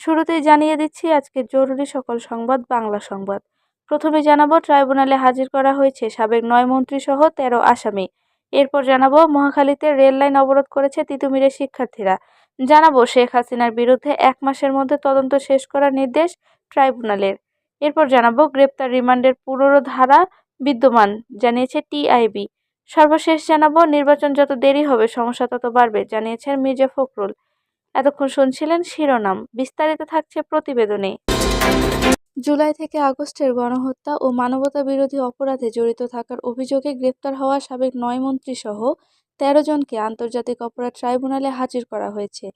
শুরুতেই জানিয়ে দিচ্ছি আজকের জরুরি সকল সংবাদ, বাংলা সংবাদ। প্রথমে জানাব, ট্রাইব্যুনালে হাজির করা হয়েছে সাবেক নয় মন্ত্রী সহ তেরো আসামি। এরপর জানাব, মহাখালীতে রেল লাইন অবরোধ করেছে তিতুমিরের শিক্ষার্থীরা। জানাব, শেখ হাসিনার বিরুদ্ধে এক মাসের মধ্যে তদন্ত শেষ করার নির্দেশ ট্রাইব্যুনালের। এরপর জানাব, গ্রেপ্তার রিমান্ডের পুরোনো ধারা বিদ্যমান, জানিয়েছে টিআইবি। সর্বশেষ জানাব, নির্বাচন যত দেরি হবে, সমস্যা তত বাড়বে, জানিয়েছেন মির্জা ফখরুল। এতক্ষণ শুনছিলেন শিরোনাম। বিস্তারিত থাকছে প্রতিবেদনে। জুলাই থেকে আগস্টের গণহত্যা ও মানবতা বিরোধী অপরাধে জড়িত থাকার অভিযোগে গ্রেপ্তার হওয়া সাবেক নয় মন্ত্রী সহ তেরো জনকে আন্তর্জাতিক অপরাধ ট্রাইব্যুনালে হাজির করা হয়েছে।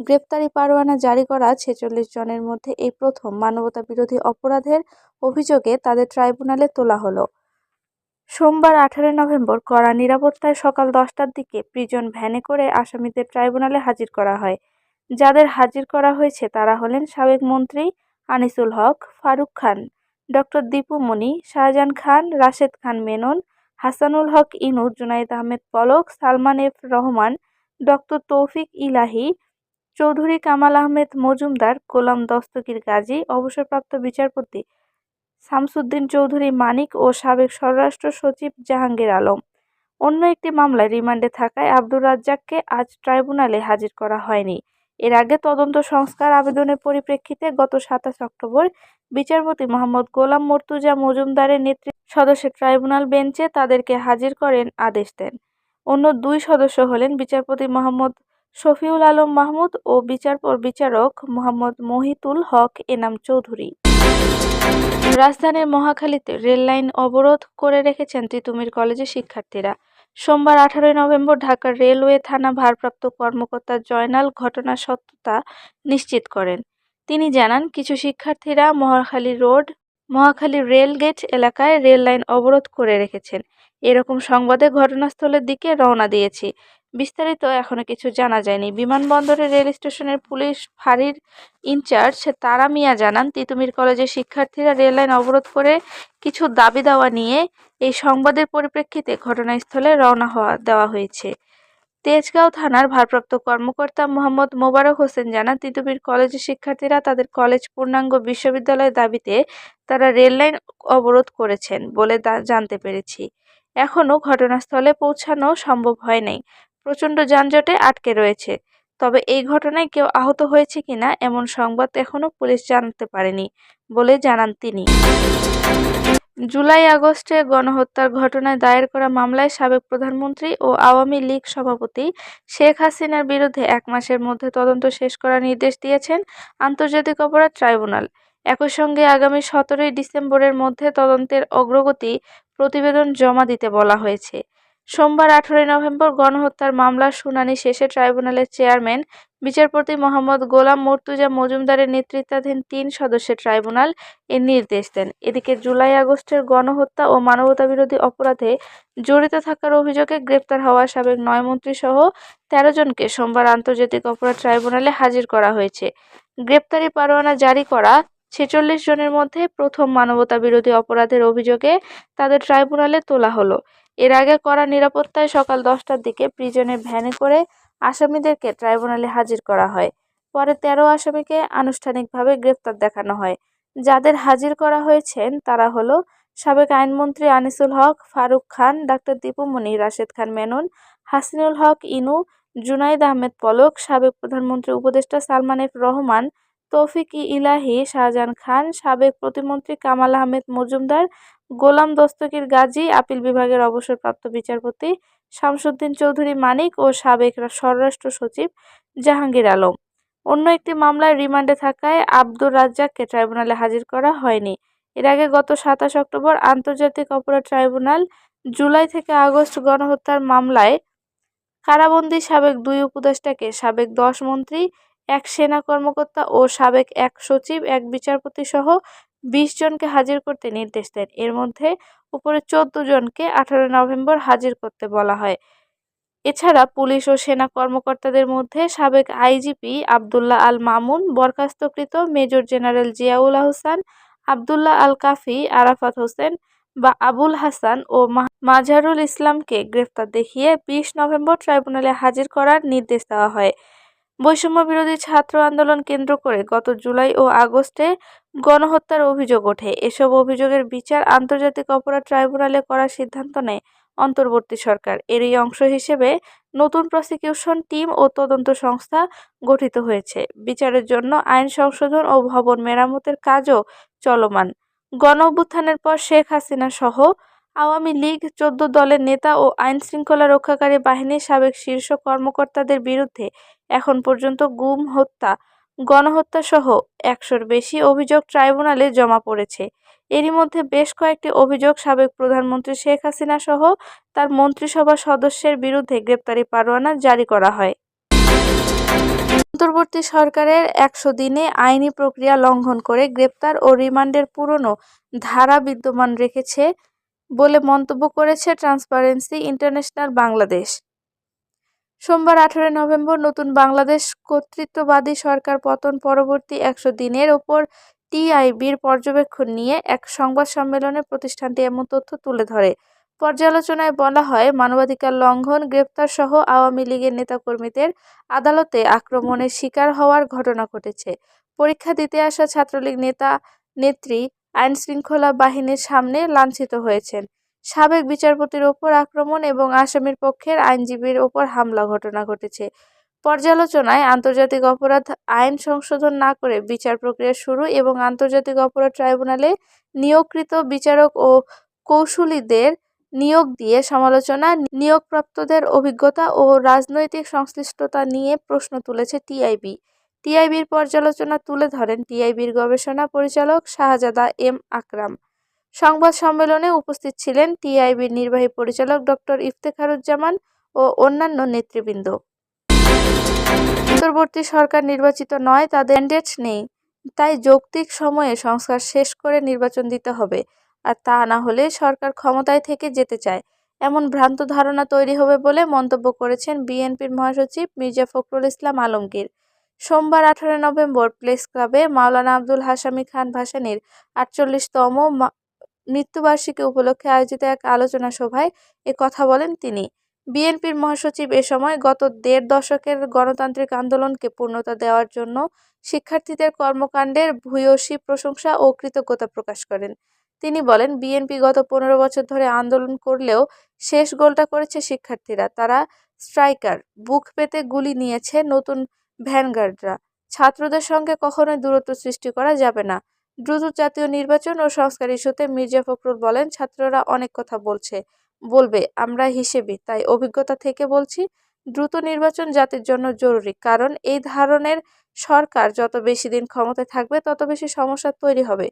গ্রেপ্তারি পারোয়ানা জারি করা ছেচল্লিশ জনের মধ্যে এই প্রথম মানবতা বিরোধী অপরাধের অভিযোগে তাদের ট্রাইব্যুনালে তোলা হলো। সোমবার আঠারোই নভেম্বর কড়া নিরাপত্তায় সকাল দশটার দিকে প্রিজন ভ্যানে করে আসামিদের ট্রাইব্যুনালে হাজির করা হয়। যাদের হাজির করা হয়েছে তারা হলেন সাবেক মন্ত্রী Anisul Huq, Faruk Khan, doctor Dipu Moni, Shahjahan Khan, Rashed Khan Menon, Hasanul Haq Inu, Junaid Ahmed Palak, Salman F Rahman, doctor Tawfiq Elahi, Chowdhury Kamal Ahmed Majumder, গোলাম দস্তগীর গাজী, অবসরপ্রাপ্ত বিচারপতি শামসুদ্দিন চৌধুরী মানিক ও সাবেক স্বরাষ্ট্র সচিব জাহাঙ্গীর আলম। অন্য একটি মামলায় রিমান্ডে থাকায় আব্দুর রাজ্জাককে আজ ট্রাইব্যুনালে হাজির করা হয়নি। এর আগে তদন্ত সংস্কার আবেদনের পরিপ্রেক্ষিতে গত সাতাশ অক্টোবর বিচারপতি মোহাম্মদ গোলাম মর্তুজা মজুমদারের নেতৃত্বে সদস্য ট্রাইব্যুনাল বেঞ্চে তাদেরকে হাজির করেন আদেশ দেন। অন্য দুই সদস্য হলেন বিচারপতি মোহাম্মদ শফিউল আলম মাহমুদ ও বিচারপর বিচারক মোহাম্মদ মহিতুল হক এনাম চৌধুরী। রাজধানীর মহাখালীতে রেললাইন অবরোধ করে রেখেছেন তিতুমির কলেজের শিক্ষার্থীরা। সোমবার আঠারোই নভেম্বর ঢাকার রেলওয়ে থানা ভারপ্রাপ্ত কর্মকর্তা জয়নাল ঘটনার সত্যতা নিশ্চিত করেন। তিনি জানান, কিছু শিক্ষার্থীরা Mohakhali road, Mohakhali rail gate এলাকায় রেল লাইন অবরোধ করে রেখেছেন। এরকম সংবাদে ঘটনাস্থলের দিকে রওনা দিয়েছি। বিস্তারিত এখনও কিছু জানা যায়নি। বিমানবন্দরের রেল স্টেশনের পুলিশ ফাঁড়ির ইনচার্জ তারা মিয়া জানান, তিতুমির কলেজের শিক্ষার্থীরা রেল লাইন অবরোধ করে কিছু দাবি দাওয়া নিয়ে এই সংবাদের পরিপ্রেক্ষিতে ঘটনাস্থলে রওনা হওয়া, দেওয়া হয়েছে। তেজগাঁও থানার ভারপ্রাপ্ত কর্মকর্তা মোহাম্মদ মোবারক হোসেন জানান, তিতুমির কলেজের শিক্ষার্থীরা তাদের কলেজ পূর্ণাঙ্গ বিশ্ববিদ্যালয়ের দাবিতে তারা রেল লাইন অবরোধ করেছেন বলে জানতে পেরেছি। এখনও ঘটনাস্থলে পৌঁছানো সম্ভব হয় নাই। প্রচণ্ড যানজটে আটকে রয়েছে। তবে এই ঘটনায় কেউ আহত হয়েছে কিনা এমন সংবাদ এখনও পুলিশ জানতে পারেনি বলে জানান তিনি। জুলাই আগস্টে গণহত্যার ঘটনায় দায়ের করা মামলায় সাবেক প্রধানমন্ত্রী ও আওয়ামী লীগ সভাপতি শেখ হাসিনার বিরুদ্ধে এক মাসের মধ্যে তদন্ত শেষ করার নির্দেশ দিয়েছেন আন্তর্জাতিক অপরাধ ট্রাইব্যুনাল। একই সঙ্গে আগামী সতেরোই ডিসেম্বরের মধ্যে তদন্তের অগ্রগতি প্রতিবেদন জমা দিতে বলা হয়েছে। সোমবার আঠারোই নভেম্বর গণহত্যার মামলার শুনানি শেষে ট্রাইব্যুনালের চেয়ারম্যান, বিচারপতি মোহাম্মদ গোলাম মর্তুজা মজুমদারের নেতৃত্বাধীন তিন সদস্যের ট্রাইব্যুনাল এ নির্দেশ দেন। এদিকে জুলাই আগস্টের গণহত্যা ও মানবতাবিরোধী অপরাধে জড়িত থাকার অভিযোগে গ্রেপ্তার হওয়া সাবেক নয় মন্ত্রী সহ তেরো জনকে সোমবার আন্তর্জাতিক অপরাধ ট্রাইব্যুনালে হাজির করা হয়েছে। গ্রেপ্তারি পরোয়ানা জারি করা ছেচল্লিশ জনের মধ্যে প্রথম মানবতা বিরোধী অপরাধের অভিযোগে তাদের ট্রাইব্যুনালে তোলা হলো। এর আগে করা নিরাপত্তায় সকাল দশটার দিকে প্রিজনের ভ্যানে করে আসামিদেরকে ট্রাইব্যুনালে হাজির করা হয়। পরে তেরো আসামিকে আনুষ্ঠানিকভাবে গ্রেপ্তার দেখানো হয়। যাদের হাজির করা হয়েছেন তারা হলো সাবেক আইনমন্ত্রী আনিসুল হক, ফারুক খান, ডাক্তার দীপুমণি রাশেদ খান মেনন, হাসিনুল হক, ইনু, জুনাইদ আহমেদ পলক, সাবেক প্রধানমন্ত্রী উপদেষ্টা সালমান এফ রহমান তৌফিক ই ইলাহি শাহজাহান খান, সাবেক প্রতিমন্ত্রী কামাল আহমেদ মজুমদার, গোলাম দস্তকির গাজী, আপিল বিভাগের অবসরপ্রাপ্ত বিচারপতি শামসুদ্দিন চৌধুরী মানিক ও সাবেক স্বরাষ্ট্র সচিব জাহাঙ্গীর আলম। অন্য একটি মামলায় রিমান্ডে থাকায় আব্দুর রাজ্জাককে ট্রাইব্যুনালে হাজির করা হয়নি। এর আগে গত সাতাশ অক্টোবর আন্তর্জাতিক অপরাধ ট্রাইব্যুনাল জুলাই থেকে আগস্ট গণহত্যার মামলায় কারাবন্দী সাবেক দুই উপদেষ্টাকে সাবেক দশ মন্ত্রী এক সেনা কর্মকর্তা ও সাবেক এক সচিব, এক বিচারপতি সহ বিশ জনকে হাজির করতে নির্দেশ দেন। এর মধ্যে উপরে চোদ্দ জনকে আঠারো নভেম্বর হাজির করতে বলা হয়। এছাড়া পুলিশ ও সেনা কর্মকর্তাদের মধ্যে সাবেক আইজিপি আবদুল্লাহ আল মামুন, বরখাস্তকৃত মেজর জেনারেল জিয়াউল আহসান, আবদুল্লাহ আল কাফি, আরাফাত হোসেন বা আবুল হাসান ও মাঝারুল ইসলামকে গ্রেফতার দেখিয়ে বিশ নভেম্বর ট্রাইব্যুনালে হাজির করার নির্দেশ দেওয়া হয়। বৈষম্য বিরোধী ছাত্র আন্দোলন কেন্দ্র করে গত জুলাই ও আগস্টে গণহত্যার অভিযোগ ওঠে। এসব অভিযোগের বিচার আন্তর্জাতিক অপরাধ ট্রাইব্যুনালে করার সিদ্ধান্ত নেয় অন্তর্বর্তী সরকার। এরই অংশ হিসেবে নতুন প্রসিকিউশন টিম ও তদন্ত সংস্থা গঠিত হয়েছে। বিচারের জন্য আইন সংশোধন ও ভবন মেরামতের কাজও চলমান। গণ অভ্যুত্থানের পর শেখ হাসিনা সহ আওয়ামী লীগ, চোদ্দ দলের নেতা ও আইন শৃঙ্খলা রক্ষাকারী বাহিনীর সাবেক শীর্ষ কর্মকর্তাদের বিরুদ্ধে এখন পর্যন্ত গুম হত্যা গণহত্যা সহ একশোর বেশি অভিযোগ ট্রাইব্যুনালে জমা পড়েছে। এরই মধ্যে বেশ কয়েকটি অভিযোগ সাবেক প্রধানমন্ত্রী শেখ হাসিনা সহ তার মন্ত্রিসভা সদস্যের বিরুদ্ধে গ্রেপ্তারি পরোয়ানা জারি করা হয়। অন্তর্বর্তী সরকারের একশো দিনে আইনি প্রক্রিয়া লঙ্ঘন করে গ্রেপ্তার ও রিমান্ডের পুরনো ধারা বিদ্যমান রেখেছে বলে মন্তব্য করেছে ট্রান্সপারেন্সি ইন্টারন্যাশনাল বাংলাদেশ। সোমবার আঠারোই নভেম্বর নতুন বাংলাদেশ কর্তৃত্ববাদী সরকার পতন পরবর্তী একশো দিনের ওপর টিআইবির পর্যবেক্ষণ নিয়ে এক সংবাদ সম্মেলনে প্রতিষ্ঠানটি এমন তথ্য তুলে ধরে। পর্যালোচনায় বলা হয়, মানবাধিকার লঙ্ঘন, গ্রেপ্তার সহ আওয়ামী লীগের নেতাকর্মীদের আদালতে আক্রমণের শিকার হওয়ার ঘটনা ঘটেছে। পরীক্ষা দিতে আসা ছাত্রলীগ নেতা, নেত্রী আইন শৃঙ্খলা বাহিনীর সামনে লাঞ্ছিত হয়েছেন। সাবেক বিচারপতির ওপর আক্রমণ এবং আসামির পক্ষের আইনজীবীর ওপর হামলা ঘটনা ঘটেছে। পর্যালোচনায় আন্তর্জাতিক অপরাধ আইন সংশোধন না করে বিচার প্রক্রিয়া শুরু এবং আন্তর্জাতিক অপরাধ ট্রাইব্যুনালে নিয়োগকৃত বিচারক ও কৌশলীদের নিয়োগ দিয়ে সমালোচনা, নিয়োগপ্রাপ্তদের অভিজ্ঞতা ও রাজনৈতিক সংশ্লিষ্টতা নিয়ে প্রশ্ন তুলেছে টিআইবি। টিআইবির পর্যালোচনা তুলে ধরেন টিআইবির গবেষণা পরিচালক শাহজাদা এম আকরাম। সংবাদ সম্মেলনে উপস্থিত ছিলেন টিআইবির নির্বাহী পরিচালক ডক্টর ইফতেখারুজ্জামান ও অন্যান্য নেতৃবৃন্দ। অন্তর্বর্তী সরকার নির্বাচিত নয়, তাদের ম্যান্ডেট নেই। তাই যৌক্তিক সময়ে সংস্কার শেষ করে নির্বাচন দিতে হবে। আর তা না হলে সরকার ক্ষমতায় থেকে যেতে চায়। এমন ভ্রান্ত ধারণা তৈরি হবে বলে মন্তব্য করেছেন বিএনপির মহাসচিব মির্জা ফখরুল ইসলাম আলমগীর। সোমবার আঠারো নভেম্বর প্লেস ক্লাবে মাওলানা আব্দুল হাসামি খান ভাসানীর আটচল্লিশতম মৃত্যুবার্ষিকী উপলক্ষে আয়োজিত এক আলোচনা সভায় এ কথা বলেন তিনি। বিএনপির মহাসচিব এ সময় গত দেড় দশকের গণতান্ত্রিক আন্দোলনকে পূর্ণতা দেওয়ার জন্য শিক্ষার্থীদের কর্মকাণ্ডের ভূয়সী প্রশংসা ও কৃতজ্ঞতা প্রকাশ করেন। তিনি বলেন, বিএনপি গত পনেরো বছর ধরে আন্দোলন করলেও শেষ গোলটা করেছে শিক্ষার্থীরা। তারা স্ট্রাইকার, বুক পেতে গুলি নিয়েছে নতুন ভ্যানগার্ডরা। ছাত্রদের সঙ্গে কখনোই দূরত্ব সৃষ্টি করা যাবে না। দ্রুত জাতীয় নির্বাচন ও সংস্কার ইস্যুতে মির্জা ফখরুল বলেন, ছাত্ররা অনেক কথা বলছে, বলবে, আমরা হিসেবে, তাই অভিজ্ঞতা থেকে বলছি, দ্রুত নির্বাচন জাতির জন্য জরুরি, কারণ এই ধরনের সরকার যত বেশি দিন ক্ষমতায় থাকবে, তত বেশি সমস্যা তৈরি হবে,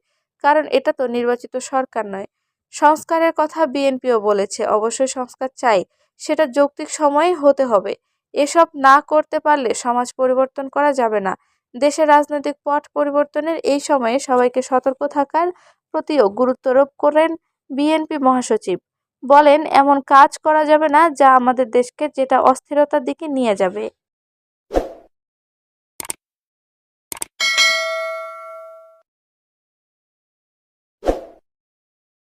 কারণ এটা তো নির্বাচিত সরকার নয়। সংস্কারের কথা বিএনপিও বলেছে, অবশ্যই সংস্কার চাই, সেটা যৌক্তিক সময়ে হতে হবে, এসব না করতে পারলে সমাজ পরিবর্তন করা যাবে না। দেশের রাজনৈতিক পট পরিবর্তনের এই সময়ে সবাইকে সতর্ক থাকার প্রতিও গুরুত্বারোপ করেন বিএনপি মহাসচিব। বলেন, এমন কাজ করা যাবে না যা আমাদের দেশকে যেটা অস্থিরতার দিকে নিয়ে যাবে।